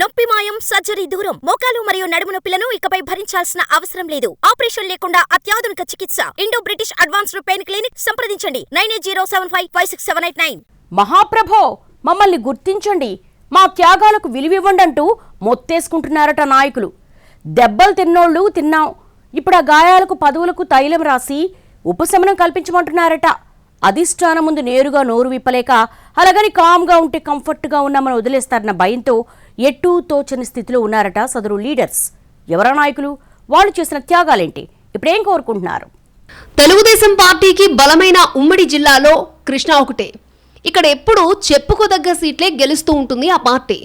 నొప్పి మాయం సర్జరీ దూరం. మోకాలు మరియు నడుము నొప్పులను ఇకపై భరించాల్సిన అవసరం లేదు. ఆపరేషన్ లేకుండా అత్యాధునిక చికిత్స. Indo British advanced pain clinic సంప్రదించండి. Nine eight zero seven five five six seven eight nine. మహాప్రభో మమ్మల్ని గుర్తించండి. మా త్యాగాలకు విలువివ్వండంటూ మొత్తేసుకుంటున్నారట నాయకులు. దెబ్బలు తిన్నోళ్ళు తిన్నాం. ఇప్పుడు ఆ గాయాలకు పదవులకు తైలం రాసి ఉపశమనం కల్పించమంటున్నారట. అధిష్టానం ముందు నేరుగా నోరు విప్పలేక అలాగని కామ్గా ఉంటే కంఫర్ట్గా ఉన్నామని వదిలేస్తారన్న భయంతో ఎట్టూ తోచని స్థితిలో ఉన్నారట సదరు లీడర్స్. ఎవరా నాయకులు? వాళ్ళు చేసిన త్యాగాలేంటి? ఇప్పుడేం కోరుకుంటున్నారు? తెలుగుదేశం పార్టీకి బలమైన ఉమ్మడి జిల్లాలో కృష్ణ ఒకటే. ఇక్కడ ఎప్పుడూ చెప్పుకోదగ్గ సీట్లే గెలుస్తూ ఉంటుంది ఆ పార్టీ.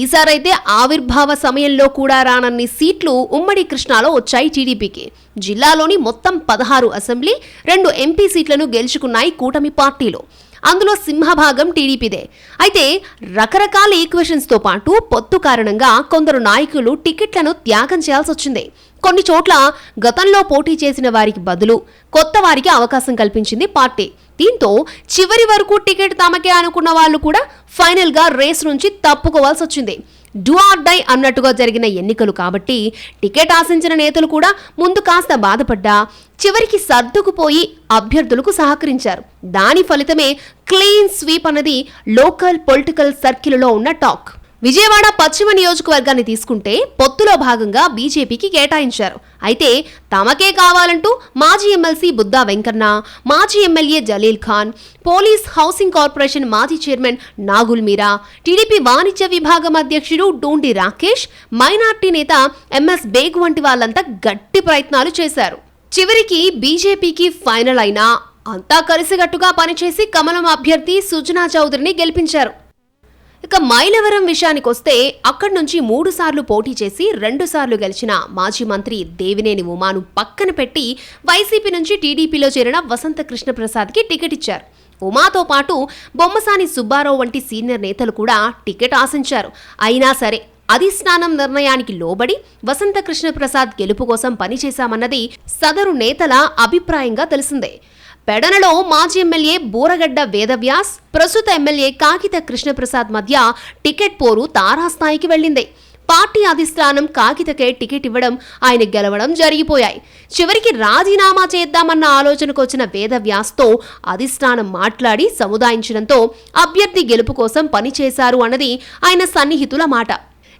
ఈసారైతే ఆవిర్భావ సమయంలో కూడా రానన్ని సీట్లు ఉమ్మడి కృష్ణాలో వచ్చాయి టీడీపీకి. జిల్లాలోని మొత్తం పదహారు అసెంబ్లీ రెండు ఎంపీ సీట్లను గెలుచుకున్నాయి కూటమి పార్టీలు. అందులో సింహభాగం టీడీపీదే. అయితే రకరకాల ఈక్వేషన్స్తో పాటు పొత్తు కారణంగా కొందరు నాయకులు టికెట్లను త్యాగం చేయాల్సి వచ్చింది కొన్ని చోట్ల గతంలో పోటీ చేసిన వారికి బదులు కొత్త వారికి అవకాశం కల్పించింది పార్టీ. దీంతో చివరి వరకు టికెట్ తమకే అనుకున్న వాళ్ళు కూడా ఫైనల్గా రేస్ నుంచి తప్పుకోవాల్సి వచ్చింది డూ ఆర్ డై అన్నట్టుగా జరిగిన ఎన్నికలు కాబట్టి టికెట్ ఆశించిన నేతలు కూడా ముందు కాస్త బాధపడ్డా చివరికి సర్దుకుపోయి అభ్యర్థులకు సహకరించారు. దాని ఫలితమే క్లీన్ స్వీప్ అన్నది లోకల్ పొలిటికల్ సర్కిల్లో ఉన్న టాక్. విజయవాడ పశ్చిమ నియోజకవర్గాన్ని తీసుకుంటే పొత్తులో భాగంగా బీజేపీకి కేటాయించారు. అయితే తమకే కావాలంటూ మాజీ ఎమ్మెల్సీ బుద్దా వెంకన్న మాజీ MLA Jaleel Khan police housing corporation మాజీ చైర్మన్ నాగుల్ మీరా టీడీపీ వాణిజ్య విభాగం అధ్యక్షుడు డూండి రాకేష్ మైనార్టీ నేత ఎంఎస్ బేగ్ వంటి వాళ్ళంతా గట్టి ప్రయత్నాలు చేశారు. చివరికి బీజేపీకి ఫైనల్ అయినా అంతా కలిసిగట్టుగా పనిచేసి కమలం అభ్యర్థి సుజనా చౌదరిని గెలిపించారు. ఇక మైలవరం విషయానికి వస్తే అక్కడి నుంచి మూడు సార్లు పోటీ చేసి రెండు సార్లు గెలిచిన మాజీ మంత్రి దేవినేని ఉమాను పక్కన పెట్టి వైసీపీ నుంచి టీడీపీలో చేరిన వసంత కృష్ణప్రసాద్కి టికెట్ ఇచ్చారు. ఉమాతో పాటు బొమ్మసాని సుబ్బారావు వంటి సీనియర్ నేతలు కూడా టికెట్ ఆశించారు. అయినా సరే అధిష్టానం నిర్ణయానికి లోబడి వసంత కృష్ణప్రసాద్ గెలుపు కోసం పనిచేశామన్నది సదరు నేతల అభిప్రాయంగా తెలిసిందే. పెడనలో మాజీ ఎమ్మెల్యే బూరగడ్డ వేదవ్యాస్ ప్రస్తుత ఎమ్మెల్యే కాకిత కృష్ణప్రసాద్ మధ్య టికెట్ పోరు తారాస్థాయికి వెళ్ళింది. పార్టీ అధిష్టానం కాకితకే టికెట్ ఇవ్వడం ఆయన గెలవడం జరిగిపోయాయి. చివరికి రాజీనామా చేద్దామన్న ఆలోచనకు వచ్చిన వేదవ్యాస్తో అధిష్టానం మాట్లాడి సముదాయించడంతో అభ్యర్థి గెలుపు కోసం పనిచేశారు అన్నది ఆయన సన్నిహితుల మాట.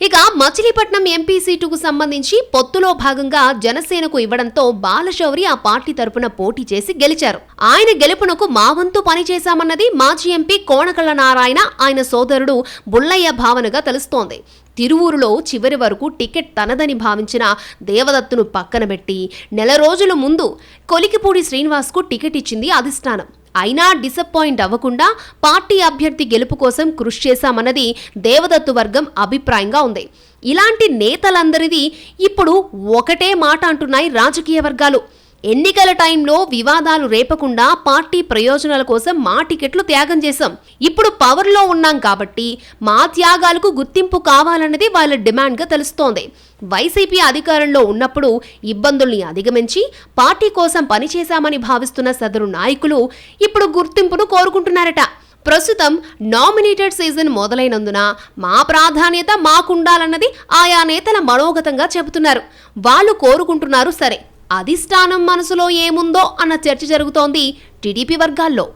ఇక మచిలీపట్నం ఎంపీ సీటుకు సంబంధించి పొత్తులో భాగంగా జనసేనకు ఇవ్వడంతో బాలశౌరి ఆ పార్టీ తరపున పోటీ చేసి గెలిచారు. ఆయన గెలుపునకు మా వంతు పనిచేశామన్నది మాజీ ఎంపీ కోణకళ్ళ నారాయణ ఆయన సోదరుడు బుల్లయ్య భావనగా తెలుస్తోంది. తిరువూరులో చివరి వరకు టికెట్ తనదని భావించిన దేవదత్తును పక్కన పెట్టి నెల రోజుల ముందు కొలికిపూడి శ్రీనివాస్కు టికెట్ ఇచ్చింది అధిష్టానం. అయినా డిసప్పాయింట్ అవ్వకుండా పార్టీ అభ్యర్థి గెలుపు కోసం కృషి చేశామన్నది దేవదత్తు వర్గం అభిప్రాయంగా ఉంది. ఇలాంటి నేతలందరిది ఇప్పుడు ఒకటే మాట అంటున్నాయి రాజకీయ వర్గాలు. ఎన్నికల టైంలో వివాదాలు రేపకుండా పార్టీ ప్రయోజనాల కోసం మా టికెట్లు త్యాగం చేశాం. ఇప్పుడు పవర్లో ఉన్నాం కాబట్టి మా త్యాగాలకు గుర్తింపు కావాలన్నది వాళ్ళ డిమాండ్గా తెలుస్తోంది. వైసీపీ అధికారంలో ఉన్నప్పుడు ఇబ్బందుల్ని అధిగమించి పార్టీ కోసం పనిచేశామని భావిస్తున్న సదరు నాయకులు ఇప్పుడు గుర్తింపును కోరుకుంటున్నారట. ప్రస్తుతం నామినేటెడ్ సీజన్ మొదలైనందున మా ప్రాధాన్యత మాకుండాలన్నది ఆయా నేతల మనోగతంగా చెబుతున్నారు. వాళ్ళు కోరుకుంటున్నారు సరే. అధిష్టానం మనసులో ఏముందో అన్న చర్చ జరుగుతోంది టీడీపీ వర్గాల్లో.